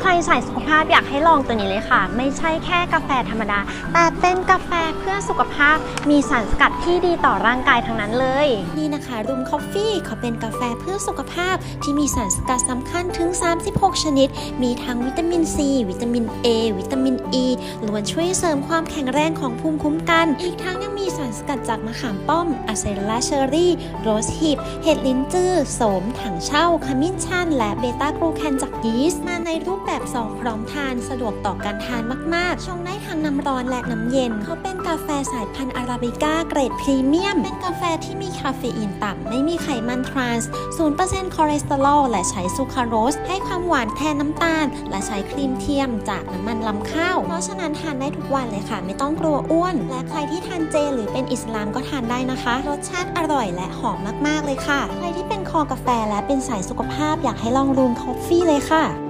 ใครสายสุขภาพอยากให้ลองตัวนี้เลยค่ะ ไม่ใช่แค่กาแฟธรรมดา แต่เป็นกาแฟเพื่อสุขภาพมีสารสกัดที่ดีต่อร่างกายทั้งนั้นเลย นี่นะคะรูมคอฟฟี่เขาเป็นกาแฟเพื่อสุขภาพที่มีสารสกัดสำคัญถึง 36 ชนิด มีทั้งวิตามินซี วิตามิน A วิตามิน E ล้วนช่วยเสริมความแข็งแรงของภูมิคุ้มกัน อีกทั้งยัง มีสารสกัดจากมะขามป้อมอะเซล่าเชอรี่ โรสฮิป เห็ดลิ้นจื้อ โสม ถังเช่า ขมิ้นชัน และเบต้ากรูแคนจากยีสต์มาในรูปแบบซองพร้อมทาน สะดวกต่อการทานมาก ๆ ชงได้ทั้งน้ำร้อนและน้ำเย็น เขาเป็นกาแฟสายพันธุ์อาราบิก้าเกรดพรีเมียม เป็นกาแฟที่มีคาเฟอีนต่ำ ไม่มีไขมันทรานส์ 0%คอเลสเตอรอล และใช้ซูคราโรส ให้ความหวานแทนน้ำตาล และใช้ครีมเทียมจากน้ำมันลำข้าว เพราะฉะนั้นทานได้ทุกวันเลยค่ะ ไม่ต้องกลัวอ้วน และใครที่ เจหรือเป็นอิสลามก็ทานได้นะคะ รสชาติอร่อยและหอมมากๆเลยค่ะ ใครที่เป็นคอกาแฟและเป็นสายสุขภาพอยากให้ลองรูมคอฟฟี่เลยค่ะ